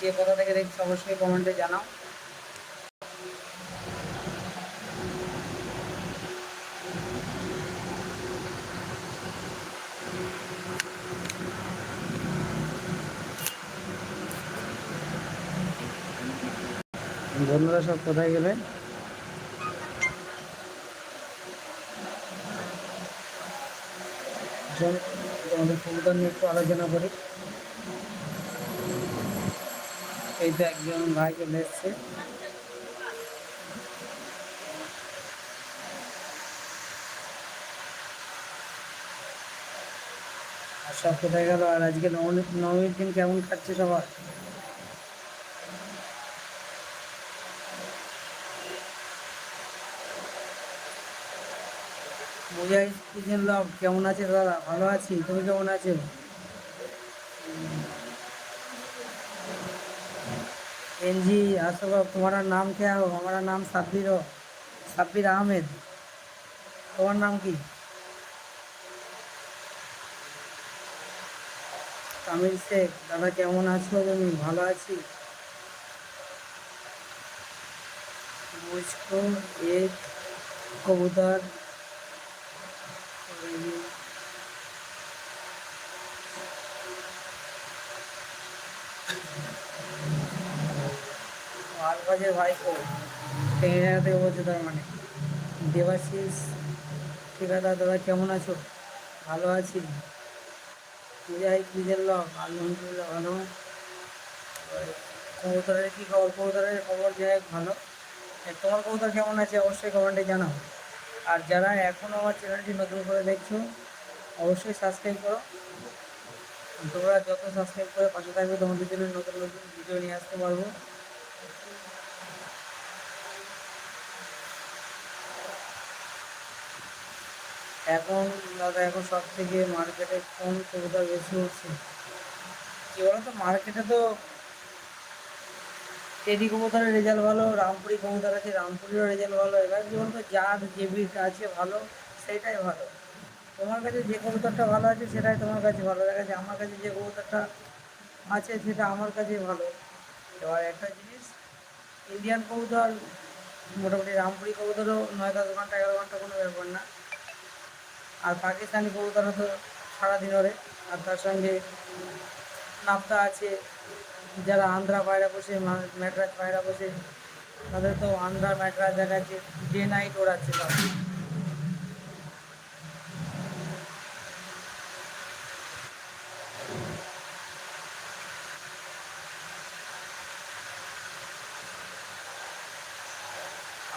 যে কোথা থেকে দেখছ, অবশ্যই কমেন্টে জানাও। বন্ধুরা সব কোথায় গেলে? নিয়ে একটু আলোচনা করি। এই তো একজন ভাই চলে এসছে। আর সব কোথায় গেল? আর আজকে নবমী, নবমীর দিন কেমন কাটছে সবার? মুজাহিদ কিচেন লাভ কেমন আছে দাদা ভালো আছি? তুমি কেমন আছো? एनजी आसो तुम्हारा नाम क्या हो हमारा नाम साब्बिर हो সাব্বির আহমেদ তোমার নাম কি তামিল শেখ দাদা কেমন আছো তুমি ভালো আছি मुझको एक লালবাগের ভাই তো টেঙ্গিনা থেকে বলছে, তার মানে দেবাশিস আছে দাদা, কেমন আছো? ভালো আছি। পূজায় কী জানলাম আলহামদুলিল্লাহ ভালো? কবুতরের কী খবর? কবুতরের খবর যাই ভালো। তোমার কবুতর কেমন আছে? অবশ্যই কমেন্টে জানাও। আর যারা এখনও আমার চ্যানেলটি নতুন করে দেখছ, অবশ্যই সাবস্ক্রাইব করো। তোমরা যত সাবস্ক্রাইব করে পাশে থাকবে, তোমাদের জন্য নতুন নতুন ভিডিও নিয়ে আসতে পারব। এখন দাদা, এখন সব থেকে মার্কেটে কোন কবুতর বেশি উঠছে কি বলতো মার্কেটে তো টেডি কবুতরের রেজাল্ট ভালো, রামপুরি কবুতর আছে, রামপুরিরও রেজাল্ট ভালো। এবার কি বলতো, যার যে ব্রিড আছে ভালো, সেটাই ভালো। তোমার কাছে যে কবুতরটা ভালো আছে, সেটাই তোমার কাছে ভালো। দেখা যাচ্ছে আমার কাছে যে কবুতরটা আছে, সেটা আমার কাছে ভালো। এবার একটা জিনিস ইন্ডিয়ান কবুতর, মোটামুটি রামপুরি কবুতরও নয় দশ ঘণ্টা, এগারো ঘণ্টা কোনো ব্যাপার না। আর পাকিস্তানি কবুতর তো সারাদিন ওরে। আর তার সঙ্গে নাপ্তা আছে, যারা আন্ধ্রা পায়রা বসে ম্যাটরাজ পায়রা বসে, তাদের তো আন্ধ্রা ম্যাটরাজ দেখাচ্ছে ডে নাইট ওড়াচ্ছে সব।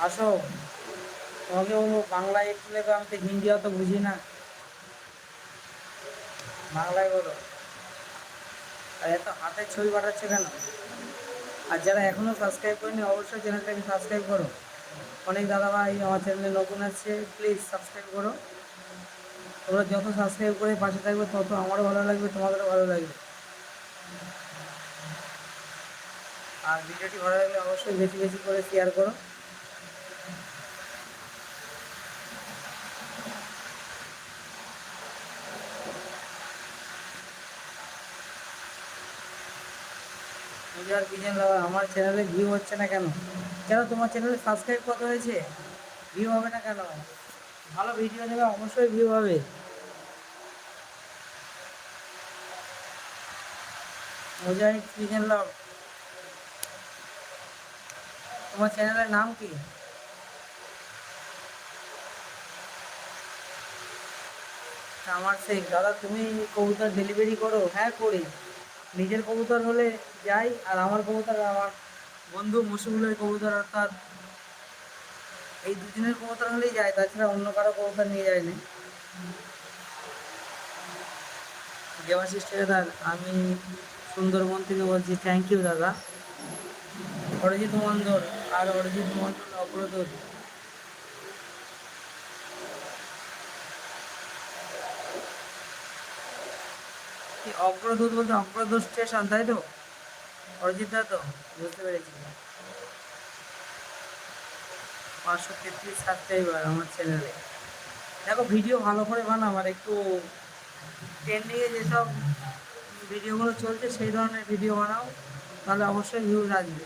আসো। বলব বাংলায় একটু লেখো আমি তো হিন্দি অত বুঝি না। বাংলায় বলো। আর এত হাতে ছবি পাঠাচ্ছে কেন? আর যারা এখনও সাবস্ক্রাইব করেনি, অবশ্যই চ্যানেলটাকে সাবস্ক্রাইব করো। অনেক দাদাভাই আমার চ্যানেলে নতুন আসছে প্লিজ সাবস্ক্রাইব করো। তোমরা যত সাবস্ক্রাইব করে পাশে থাকবে, তত আমারও ভালো লাগবে, তোমাদেরও ভালো লাগবে। আর ভিডিওটি ভালো লাগলে অবশ্যই বেশি বেশি করে শেয়ার করো। পূজার কিচেন লাভার আমার চ্যানেলে ভিউ হচ্ছে না কেন? কেন তোমার চ্যানেলে সাবস্ক্রাইব কত হয়েছে? ভিউ হবে না কেন? ভালো ভিডিও দেবে অবশ্যই ভিউ হবে। মুজাহিদ কিচেন লাভ তোমার চ্যানেলের নাম কি? আমার শেখ দাদা তুমি কবুতর ডেলিভারি করো। হ্যাঁ করি। নিজের কবুতর হলে যাই, আর আমার কবুতর আমার বন্ধু মসুগুলের কবুতর, অর্থাৎ এই দুদিনের কবুতর হলেই যায়, তাছাড়া অন্য কারও কবুতর নিয়ে যায়নি দেবাশিস ঠিকাদার আমি সুন্দরবন থেকে বলছি থ্যাংক ইউ দাদা। অরিজিৎ মন্ডল আর অরিজিৎ মন্ডল অগ্রদূত অগ্রদূত বলতে অগ্রদূত স্টেশন তাই তো? অরিজিৎ দা তো? বুঝতে পেরেছি। পাঁচশো তেত্রিশ সাবস্ক্রাইবার আমার চ্যানেলে দেখো ভিডিও ভালো করে বানাও, আর একটু ট্রেন্ডিংয়ে যেসব ভিডিওগুলো চলছে, সেই ধরনের ভিডিও বানাও, তাহলে অবশ্যই ভিউজ আসবে।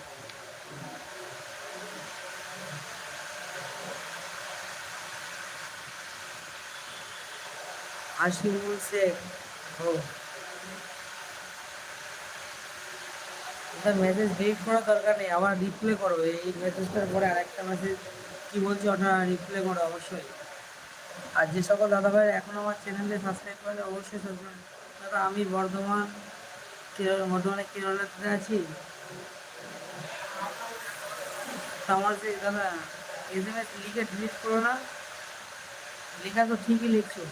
আশিকুল শেখ, ও। এটা মেসেজ রিড করার দরকার নেই, আবার রিপ্লে করো। এই মেসেজটার পরে আরেকটা মেসেজ কি বলছি ওটা রিপ্লে করো অবশ্যই। আর যে সকল দাদা ভাই এখন আমার চ্যানেলে সাবস্ক্রাইব করে অবশ্যই সাবস্ক্রাইব দাদা আমি বর্ধমান, কেরল বর্ধমানে কেরলাতে আছি। আমার যে দাদা এস লিখে ডিলিট করো না। লেখা তো ঠিকই লিখছো।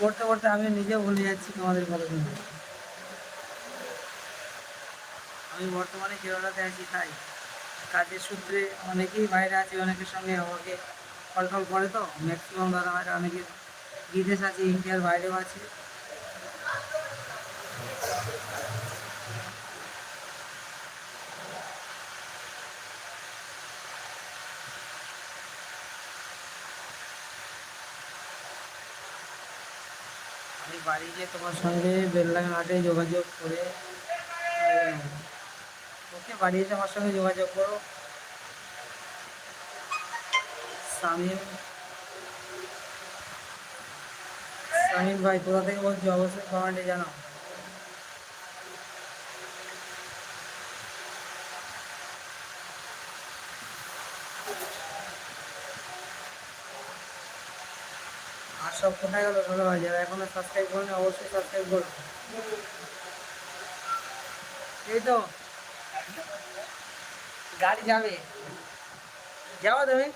করতে করতে আমি নিজেও ভুলে যাচ্ছি তোমাদের কথা শুনে। আমি বর্তমানে কেরলাতে আছি, তাই কাজের সূত্রে অনেকেই বাইরে আছে, অনেকের সঙ্গে আমাকে কল টল করে তো। ম্যাক্সিমাম দাদা ভাইরা অনেকে বিদেশ আছে ইন্ডিয়ার বাইরেও আছে। আমি বাড়ি গিয়ে তোমার সঙ্গে বেললাম হাটে যোগাযোগ করে ওকে বাড়ি এসে আমার সঙ্গে যোগাযোগ করো। সামিম। সামিম ভাই, কোথা থেকে বলছি? অবশ্যই কমেন্টে জানাও। আর সব কোথায় গেল? ভালো ভাই, যারা এখনও সাবস্ক্রাইব করেনি, অবশ্যই সাবস্ক্রাইব করো। এই তো। গাড়ি যাবে। যাও তুমি?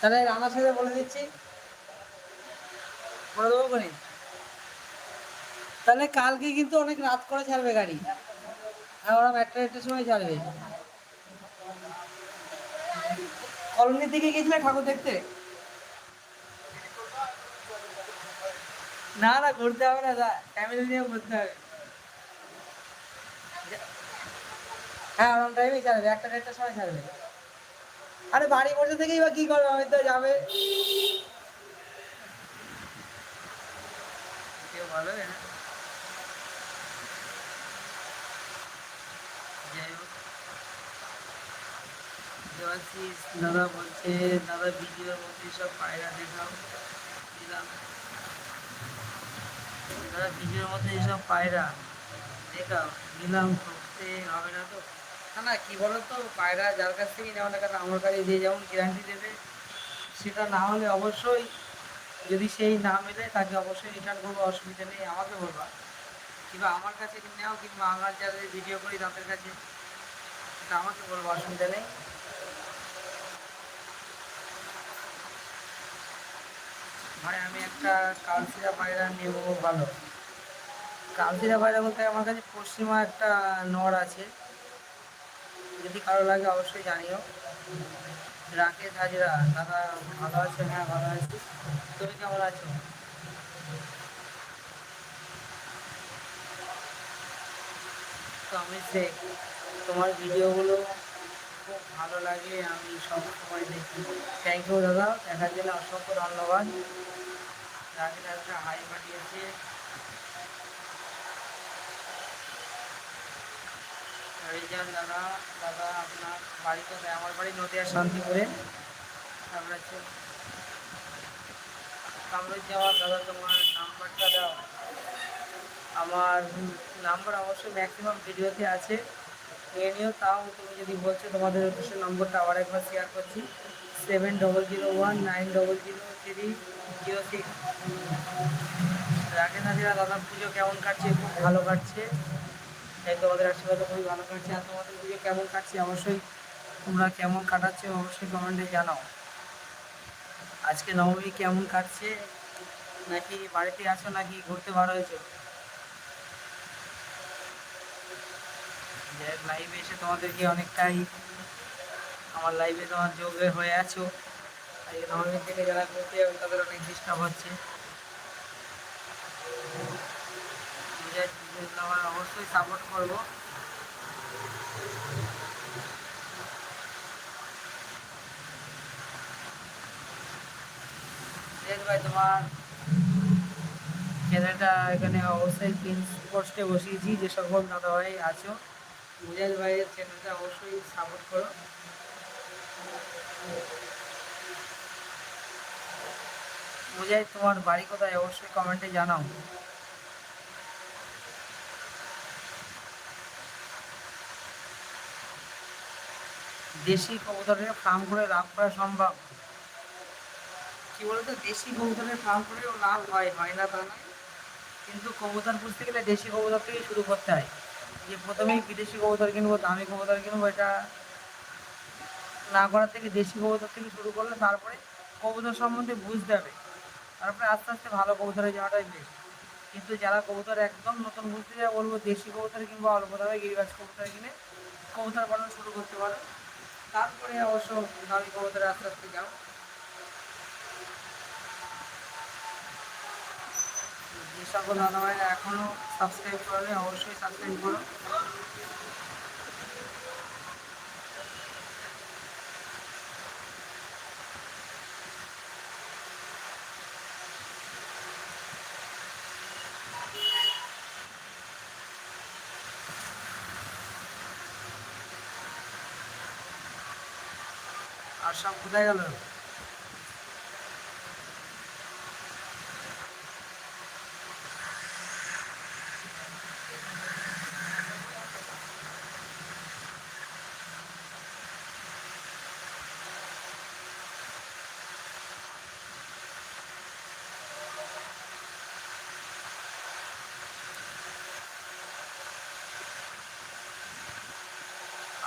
তাহলে রানার সাথে বলে দিচ্ছি। বলে দেবো কোনি? তাহলে কালকে কিন্তু অনেক রাত করে ছাড়বে গাড়ি। আর ওরা একটা একটা সময় ছাড়বে। কলোনির দিকে গেছিলে ঠাকুর দেখতে? না না, ঘুরতে হবে না ফ্যামিলি নিয়ে ঘুরতে হবে। হ্যাঁ অন টাইমেই ছাড়বে একটা দেড়টার সময় ছাড়বে আরে বাড়ি বসে থেকেই বা কি করবে, আমি তো যাবে ভালো দেওয়াশিস দাদা বলছে, দাদা ভিডিওর মধ্যে সব পায়রা দেখাও। দাদা ভিডিওর মধ্যে এসব পায়রা। দেখাও। দিলাম, করতে হবে না তো? না না, কী বলো তো পায়রা যার কাছ থেকে নেওয়া টাকা আমার কাছে যে যেমন গ্যারান্টি দেবে, সেটা না হলে অবশ্যই যদি সেই না মেলে তাকে অবশ্যই রিটার্ন করব, অসুবিধা নেই, আমাকে বলবা। কিংবা আমার কাছে নেও, কিংবা আমার যাদের ভিডিও করি তাদের কাছে, সেটা আমাকে বলব, অসুবিধা নেই। ভাই, আমি একটা কালসিরা পায়রা নেব ভালো। কালসিরা পায়রা বলতে আমার কাছে পশ্চিমা একটা নর আছে। যদি কারও লাগে অবশ্যই জানিও। রাকেশ হাজরা, দাদা ভালো আছে? হ্যাঁ ভালো আছি। তুমি কেমন আছো? আমি শেখ তোমার ভিডিওগুলো খুব ভালো লাগে আমি সব সময় দেখি। থ্যাংক ইউ দাদা। দেখার জন্য অসংখ্য ধন্যবাদ। রাকেশ হাজরা, হাই পাঠিয়েছে। রিজান দাদা দাদা আপনার বাড়ি আমার বাড়ি নদিয়া শান্তিপুরে। তারপরে হচ্ছে কামরুজ্জামান দাদা তোমার নাম্বারটা দাও। আমার নাম্বার অবশ্যই ম্যাক্সিমাম ভিডিওতে আছে। নিয়ে নিও তাও তুমি যদি বলছো, তোমাদের উদ্দেশ্যে নম্বরটা আবার একবার শেয়ার করছি। Seven double zero one nine double zero three zero six রাখে হাজিরা দাদা পুজো কেমন কাটছে? খুব ভালো কাটছে। তাই তোমাদের আশীর্বাদে খুবই ভালো কাটছে। আর তোমাদের পুজো কেমন কাটছে অবশ্যই তোমরা কেমন কাটাচ্ছ অবশ্যই কমেন্টে জানাও। আজকে নবমী কেমন কাটছে? নাকি বাড়িতে আছো নাকি ঘুরতে বার হয়েছো? লাইভে এসে তোমাদেরকে অনেকটাই আমার লাইভে তোমার যোগ হয়ে আছো। তাই নবমীর থেকে যারা ঘুরতে যাবে তাদের অনেক ডিস্টার্ব হচ্ছে। আমার অবশ্যই সাপোর্ট করব। ভাই, তোমার এখানে অবশ্যই বসিয়েছি, যে দাদাভাই আছো অবশ্যই সাপোর্ট করো। তোমার বাড়ি কোথায়? অবশ্যই কমেন্টে জানাও। দেশি কবুতরের ফার্ম করে লাভ করা সম্ভব? কি বলতো, দেশি কবুতরের ফার্ম করেও লাভ হয় হয় না তা নয়। কিন্তু কবুতর পুষতে গেলে দেশি কবুতর থেকেই শুরু করতে হয়। যে প্রথমেই বিদেশি কবুতর কিনবো, দামি কবুতর কিনবো, এটা না করার থেকে দেশি কবুতর থেকে শুরু করলে তারপরে কবুতর সম্বন্ধে বুঝতে হবে। তারপরে আস্তে আস্তে ভালো কবুতরে যাওয়াটাই বেশ কিন্তু যারা কবুতর একদম নতুন বুঝতে যায়, বলব দেশি কবুতর কিংবা অল্প দামে গিরিবাজ কবুতর কিনে কবুতর পালন শুরু করতে পারো। তারপরে অবশ্য দামি কবুতরে আস্তে আস্তে যাও। যে সকল দাদাভাইরা এখনও সাবস্ক্রাইব করলে অবশ্যই সাবস্ক্রাইব করো। সব কোথায় গেল?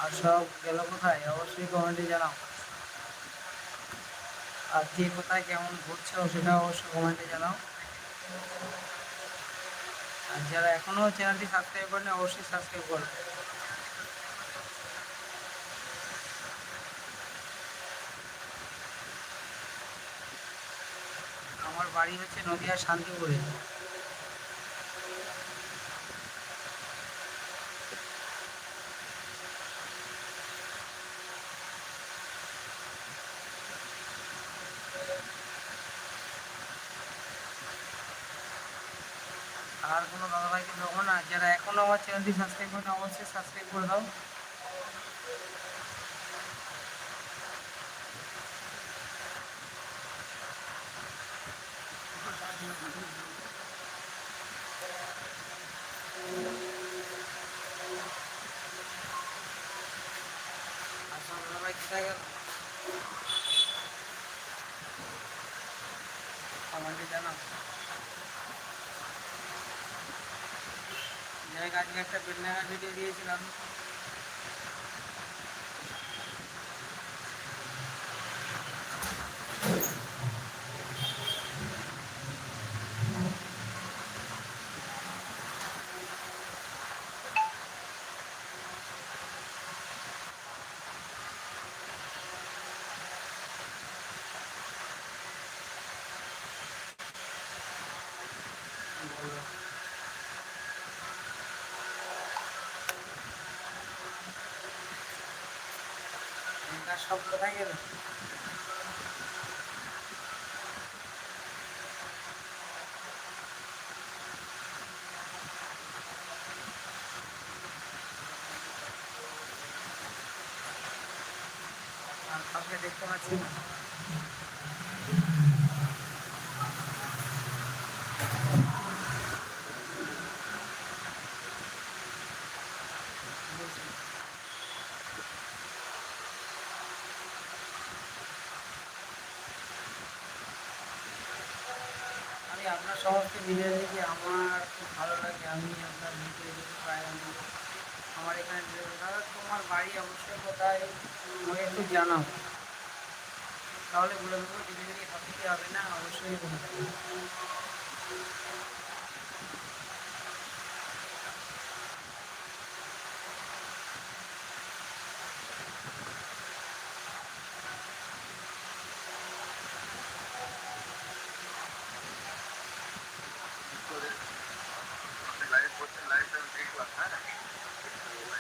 আর সব গেল কোথায়? অবশ্যই কমেন্টে জানাও। আর যে কোথায় কেমন ঘুরছো সেটা অবশ্যই কমেন্টে জানাও। আর যারা এখনও চ্যানেলটি সাবস্ক্রাইব করেন, অবশ্যই সাবস্ক্রাইব করো। আমার বাড়ি হচ্ছে নদীয়া শান্তিপুরে আর কোনো দাদাভাইকে দেবো না যারা এখনও আমার চ্যানেলটি সাবস্ক্রাইব করেনি অবশ্যই সাবস্ক্রাইব করে দাও আচ্ছা দাদাভাই কোথায় গেল কমেন্টে জানাও যাই আজকে একটা বেলনাঘাট ভিডিও দিয়েছিলাম এখানকার গেল। আর কাউকে দেখতে পাচ্ছি আপনার সমস্ত ভিডিও দেখি আমার খুব ভালো লাগে। আমি আপনার ভিডিও দেখতে পাই আমি আমার এখানে দাদা, তোমার বাড়ি অবশ্যই কোথায়? আমাকে একটু জানাও। তাহলে বলে দেবো ডেলিভারি সত্যি হবে না, অবশ্যই বলে দেবো লাইভ করছেন লাইভটা দেখলাম হ্যাঁ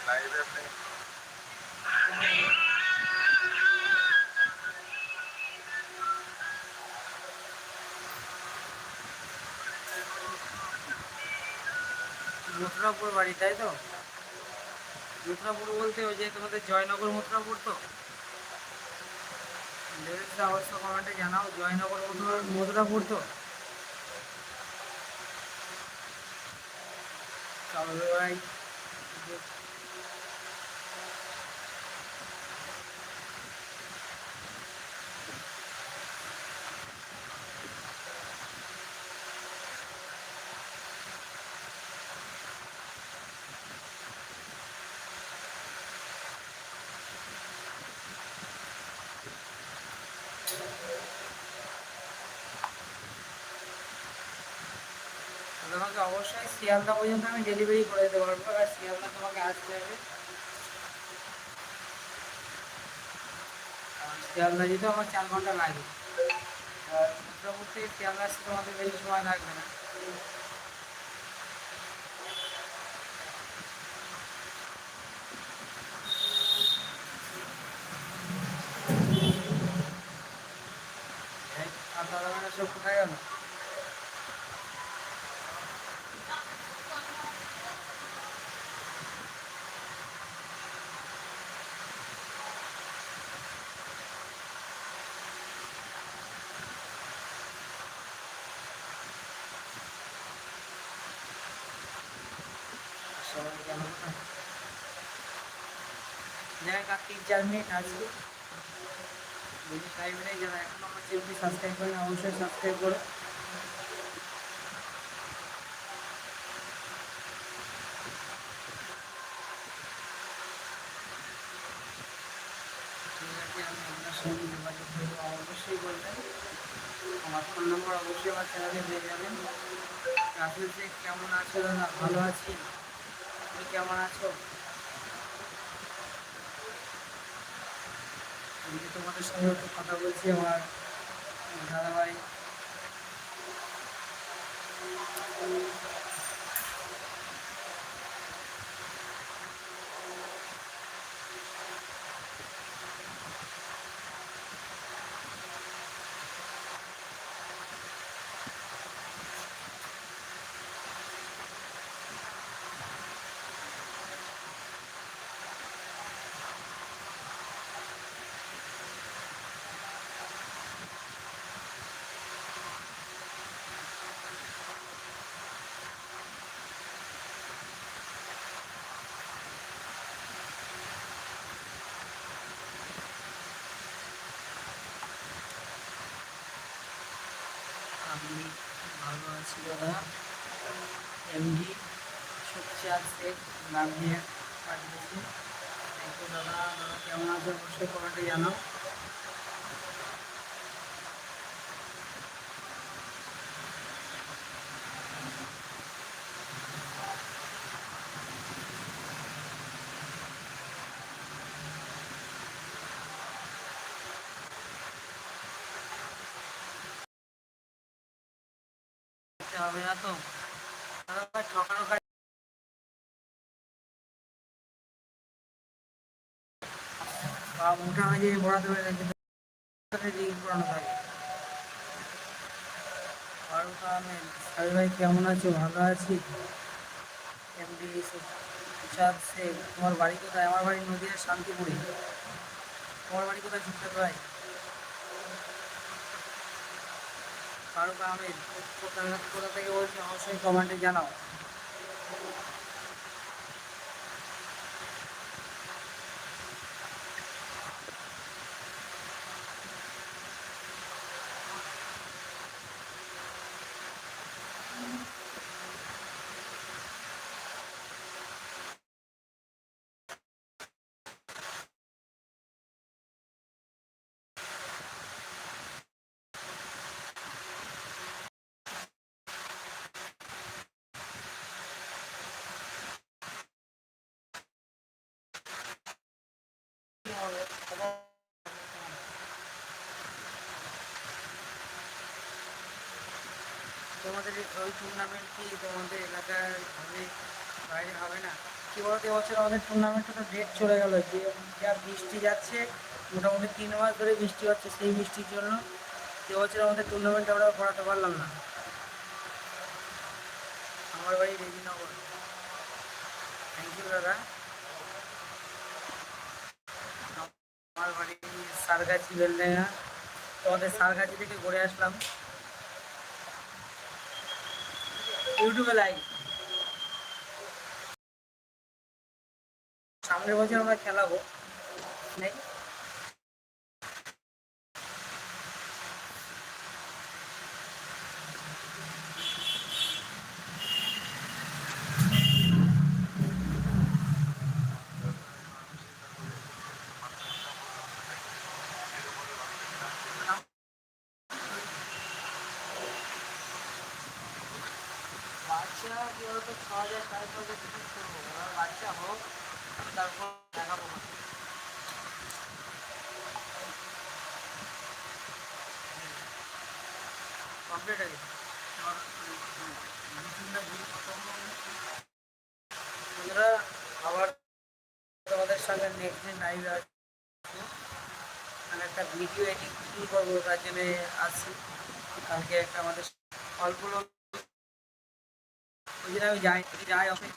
লাইভে আপনি মথুরাপুর বাড়ি, তাই তো? মথুরাপুর বলতে ওই যে তোমাদের জয়নগর মথুরাপুর তো? অবস্থা কমেন্টে জানাও, জয়নগর মথুরা মথুরাপুর তো? ভাই তোমাকে অবশ্যই শিয়ালদা পর্যন্ত আমি ডেলিভারি করে দিতে পারব আর শিয়ালদা তোমাকে আসতে হবে। শিয়ালদা যেতে আমার চার ঘণ্টা লাগে। আর মথুরাপুর থেকে শিয়ালদা আসতে তোমাদের বেশি সময় লাগবে না। মানে সব কোথায় গেল? যাই আর তিন চার মিনিট টাইম নেই, যারা এখন আমার চ্যানেলটি সাবস্ক্রাইব করেন অবশ্যই সঙ্গে যোগাযোগ করব, অবশ্যই বলবেন। আমার ফোন নম্বর অবশ্যই আমার চ্যানেলে পেয়ে যাবেন। রাহুল যে কেমন আছো ভালো আছি? তুমি কেমন আছো? আমি তোমাদের সঙ্গে একটু কথা বলছি আমার দাদাভাই। দাদা এমডি সুখচাঁদ শেখ নাম নিয়ে পাঠিয়েছি ইউ দাদা দাদা, কেমন আছে? অবশ্যই কমেন্টে জানাও করতে হবে না তো দাদা ভাই ঠকানো খাই বা মোটা হয়ে যেয়ে পড়াতে পারে না পড়ানো থাকে ফারুক আহমেদ সাহেব ভাই কেমন আছো? ভালো আছি? এমডি চাঁদ শেখ তোমার বাড়ি কোথায়? আমার বাড়ি নদীয়া, শান্তিপুরে। তোমার বাড়ি কোথায় সুখচাঁদ ভাই? ফারুক আহমেদ, কোথা থেকে বলছি? অবশ্যই কমেন্টে জানাও তোমাদের এই- ওই টুর্নামেন্ট কি তোমাদের এলাকার হবে? বাইরে হবে না। বলতো এবছর আমাদের তো ডেট চলে যে বৃষ্টি যাচ্ছে, মোটামুটি তিন মাস ধরে বৃষ্টি হচ্ছে সেই বৃষ্টির জন্য এবছর আমাদের টুর্নামেন্ট আমরা পারলাম না। আমার বাড়ি রেজিনগর। বাড়ি সারগাছি, বেলডাঙ্গা। তোমাদের সারগাছি থেকে ঘুরে আসলাম। ইউটিউবে লাইভ সামনের বছর আমরা খেলাবো নেই বাচ্চা কি বলতো ছ হাজার সাড়ে ছ হাজার টিকিট করব এবার বাচ্চা হোক তারপর দেখাবো কমপ্লিট হয়ে গেছে আবার তোমাদের সঙ্গে নেক্সট দিন লাইভ মানে একটা ভিডিও এডিটিং করব তার জন্য আসছি। কালকে একটা আমাদের অল্প লোক আমি যাই যাই অফিস